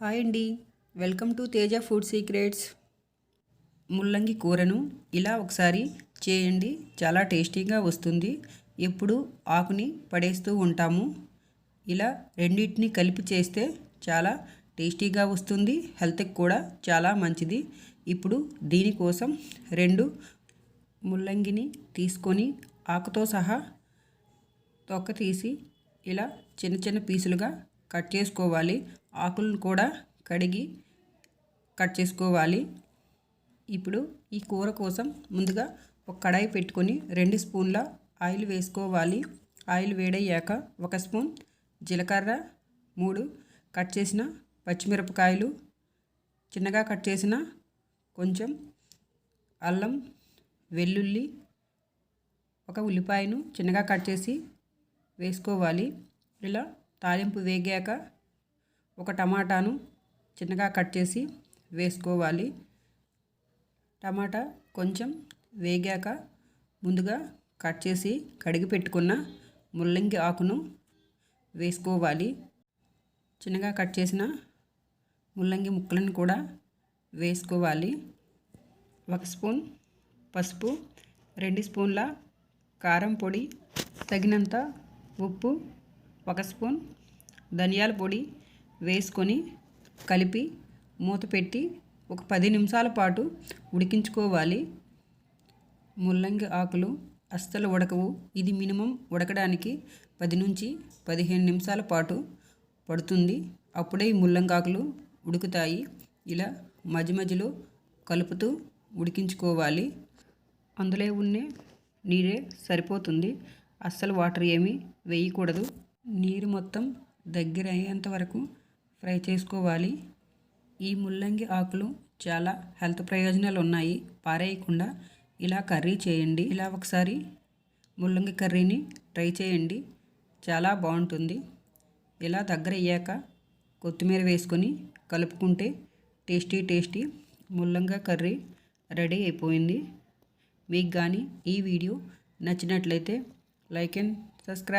Hi అండి. Welcome to Teja food secrets. ముల్లంగి కూరను ఇలా ఒకసారి చేయండి. చాలా టేస్టీగా వస్తుంది. ఎప్పుడు ఆకుని పడేస్తూ ఉంటాము. ఇలా రెండింటిని కలిపి చేస్తే చాలా టేస్టీగా వస్తుంది. హెల్త్కి కూడా చాలా మంచిది. ఇప్పుడు దీనికోసం రెండు ముల్లంగిని తీసుకొని ఆకుతో సహా తొక్క తీసి ఇలా చిన్న చిన్న పీసులుగా కట్ చేసుకోవాలి. ఆకులను కూడా కడిగి కట్ చేసుకోవాలి. ఇప్పుడు ఈ కూర కోసం ముందుగా ఒక కడాయి పెట్టుకొని రెండు స్పూన్ల ఆయిల్ వేసుకోవాలి. ఆయిల్ వేడయ్యాక ఒక స్పూన్ జీలకర్ర మూడు కట్ చేసిన పచ్చిమిరపకాయలు చిన్నగా కట్ చేసిన కొంచెం అల్లం వెల్లుల్లి ఒక ఉల్లిపాయను చిన్నగా కట్ చేసి వేసుకోవాలి. ఇలా తాలింపు వేగాక ఒక టమాటాను చిన్నగా కట్ చేసి వేసుకోవాలి. టమాటా కొంచెం వేగాక ముందుగా కట్ చేసి కడిగి పెట్టుకున్న ముల్లంగి ఆకును వేసుకోవాలి. చిన్నగా కట్ చేసిన ముల్లంగి ముక్కలను కూడా వేసుకోవాలి. ఒక స్పూన్ పసుపు రెండు స్పూన్ల కారం పొడి తగినంత ఉప్పు ఒక స్పూన్ ధనియాల పొడి వేసుకొని కలిపి మూత పెట్టి ఒక పది నిమిషాల పాటు ఉడికించుకోవాలి. ముల్లంగి ఆకులు అస్సలు ఉడకవు. ఇది మినిమం ఉడకడానికి పది నుంచి పదిహేను నిమిషాల పాటు పడుతుంది. అప్పుడే ముల్లంగి ఆకులు ఉడుకుతాయి. ఇలా మధ్య మధ్యలో కలుపుతూ ఉడికించుకోవాలి. అందులో ఉన్న నీరే సరిపోతుంది. అస్సలు వాటర్ ఏమీ వేయకూడదు. నీరు మొత్తం దగ్గర అయ్యేంత వరకు ఫ్రై చేసుకోవాలి. ఈ ముల్లంగి ఆకులు చాలా హెల్త్ ప్రయోజనాలు ఉన్నాయి. పారేయకుండా ఇలా కర్రీ చేయండి. ఇలా ఒకసారి ముల్లంగి కర్రీని ట్రై చేయండి. చాలా బాగుంటుంది. ఇలా దగ్గర అయ్యాక కొత్తిమీర వేసుకొని కలుపుకుంటే టేస్టీ టేస్టీ ముల్లంగా కర్రీ రెడీ అయిపోయింది. మీకు కానీ ఈ వీడియో నచ్చినట్లయితే లైక్ అండ్ సబ్స్క్రైబ్